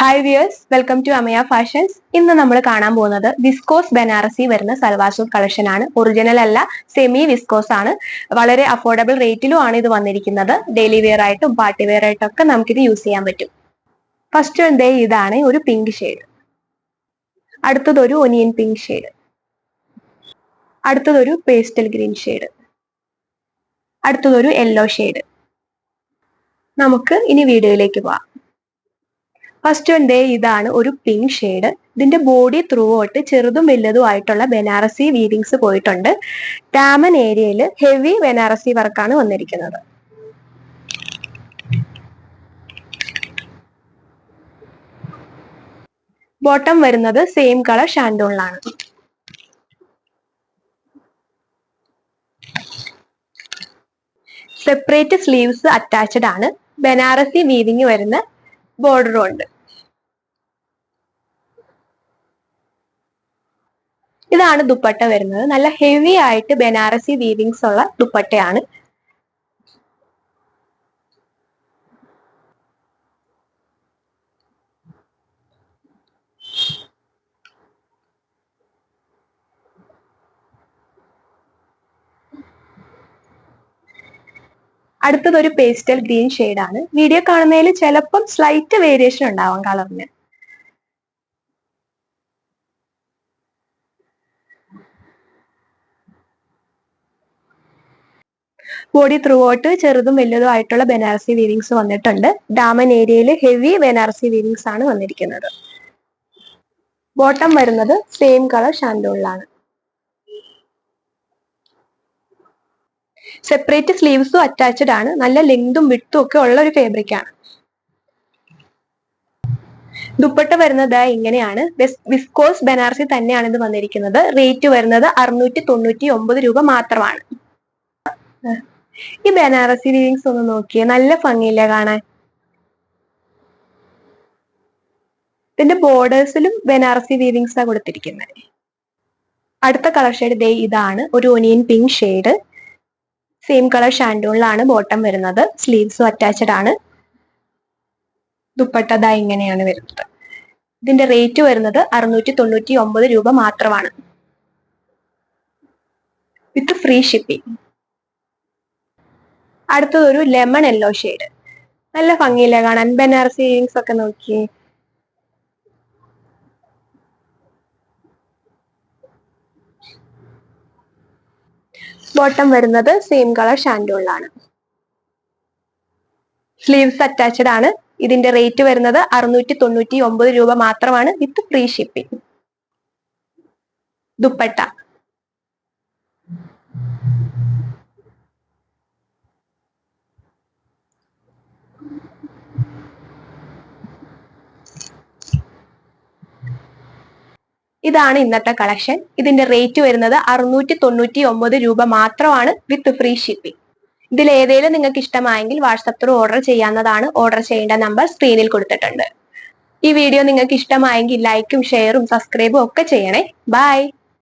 Hi views welcome to Amaya fashions ഇന്ന് നമ്മൾ കാണാൻ പോകുന്നത് വിസ്കോസ് ബനാറസി വരുന്ന സൽവാർ സൂട്ട് കളക്ഷൻ ആണ്. ഒറിജിനൽ അല്ല സെമി വിസ്കോസ് ആണ്. വളരെ അഫോർഡബിൾ റേറ്റിലും ആണ് ഇത് വന്നിരിക്കുന്നത്. ഡെയിലി വെയർ ആയിട്ടും പാർട്ടി വെയർ ആയിട്ടും ഒക്കെ നമുക്കിത് യൂസ് ചെയ്യാൻ പറ്റും. ഫസ്റ്റ് എന്തേ ഇതാണ് ഒരു പിങ്ക് ഷെയ്ഡ് അടുത്തത് ഒരു ഒനിയൻ പിങ്ക് ഷെയ്ഡ് അടുത്തതൊരു പേസ്റ്റൽ ഗ്രീൻ ഷെയ്ഡ് അടുത്തതൊരു യെല്ലോ ഷെയ്ഡ് നമുക്ക് ഇനി വീഡിയോയിലേക്ക് പോവാം. ഫസ്റ്റ് വൺ ദേ ഇതാണ് ഒരു പിങ്ക് ഷെയ്ഡ് ഇതിന്റെ ബോഡി ത്രൂ ഔട്ട് ചെറുതും വലുതും ആയിട്ടുള്ള ബനാറസി വീവിങ്സ് പോയിട്ടുണ്ട്. ഡാമൻ ഏരിയയിൽ ഹെവി ബനാറസി വർക്കാണ് വന്നിരിക്കുന്നത്. ബോട്ടം വരുന്നത് സെയിം കളർ ഷാൻഡോണിലാണ് സെപ്പറേറ്റ് സ്ലീവ്സ് അറ്റാച്ച്ഡ് ആണ്. ബനാറസി വീവിങ് വരുന്ന ബോർഡറും ഉണ്ട് ഇതാണ് ദുപ്പട്ട വരുന്നത്. നല്ല ഹെവി ആയിട്ട് ബനാറസി വീവിങ്സ് ഉള്ള ദുപ്പട്ടയാണ്. അടുത്തത് ഒരു പേസ്റ്റൽ ഗ്രീൻ ആണ്. വീഡിയോ കാണുന്നതിൽ ചിലപ്പം സ്ലൈറ്റ് വേരിയേഷൻ ഉണ്ടാവാം കളറിന് ബോഡി ത്രൂ ഔട്ട് ചെറുതും വലുതും ആയിട്ടുള്ള ബനാറസി വീവിങ്സ് വന്നിട്ടുണ്ട്. ഡാമൻ ഏരിയയിൽ ഹെവി ബനാറസി വീവിങ്സ് ആണ് വന്നിരിക്കുന്നത്. ബോട്ടം വരുന്നത് സെയിം കളർ ഷാൻഡോളിലാണ് സെപ്പറേറ്റ് സ്ലീവ്സും അറ്റാച്ച്ഡ് ആണ്. നല്ല ലെങ്തും വിട്ടും ഒക്കെ ഉള്ള ഒരു ഫാബ്രിക് ആണ്. ദുപ്പട്ട വരുന്നത് ഇങ്ങനെയാണ്. വിസ്കോസ് ബനാറസി തന്നെയാണ് ഇത് വന്നിരിക്കുന്നത്. റേറ്റ് വരുന്നത് അറുന്നൂറ്റി തൊണ്ണൂറ്റി ഒമ്പത് രൂപ മാത്രമാണ്. ഈ ബനാറസി വീവിങ്സ് ഒന്ന് നോക്കിയേ. നല്ല ഭംഗിയില്ലേ കാണാൻ? ഇതിന്റെ ബോർഡേഴ്സിലും ബനാറസി വീവിങ്സ് ആ കൊടുത്തിരിക്കുന്നത് അടുത്ത കളർ ഷെയ്ഡ് ദേ ഇതാണ്. ഒരു onion pink shade same colour ഷാൻഡൂണിലാണ് bottom വരുന്നത്. സ്ലീവ്സും അറ്റാച്ച്ഡ് ആണ്. ദുപ്പട്ട ദാ ഇങ്ങനെയാണ് വരുന്നത്. ഇതിന്റെ റേറ്റ് വരുന്നത് അറുന്നൂറ്റി തൊണ്ണൂറ്റി ഒമ്പത് രൂപ മാത്രമാണ്. വിത്ത് ഫ്രീ ഷിപ്പിംഗ് അടുത്തതൊരു ലെമൺ യെല്ലോ ഷെയ്ഡ് നല്ല ഭംഗിയില്ല കാണാൻ. ബനാറസി ഇയറിങ്സ് ഒക്കെ നോക്കി. ബോട്ടം വരുന്നത് സെയിം കളർ ഷാൻഡോളിലാണ് സ്ലീവ്സ് അറ്റാച്ച്ഡ് ആണ്. ഇതിന്റെ റേറ്റ് വരുന്നത് അറുന്നൂറ്റി തൊണ്ണൂറ്റി ഒമ്പത് രൂപ മാത്രമാണ് വിത്ത് ഫ്രീ ഷിപ്പിംഗ് ദുപ്പട്ട. ഇതാണ് ഇന്നത്തെ കളക്ഷൻ ഇതിന്റെ റേറ്റ് വരുന്നത് അറുന്നൂറ്റി തൊണ്ണൂറ്റി ഒമ്പത് രൂപ മാത്രമാണ് വിത്ത് ഫ്രീ ഷിപ്പിംഗ് ഇതിൽ ഏതെങ്കിലും നിങ്ങൾക്ക് ഇഷ്ടമായെങ്കിൽ വാട്സപ്പ് ത്രൂ ഓർഡർ ചെയ്യാവുന്നതാണ്. ഓർഡർ ചെയ്യേണ്ട നമ്പർ സ്ക്രീനിൽ കൊടുത്തിട്ടുണ്ട്. ഈ വീഡിയോ നിങ്ങൾക്ക് ഇഷ്ടമായെങ്കിൽ ലൈക്കും ഷെയറും സബ്സ്ക്രൈബും ഒക്കെ ചെയ്യണേ. ബൈ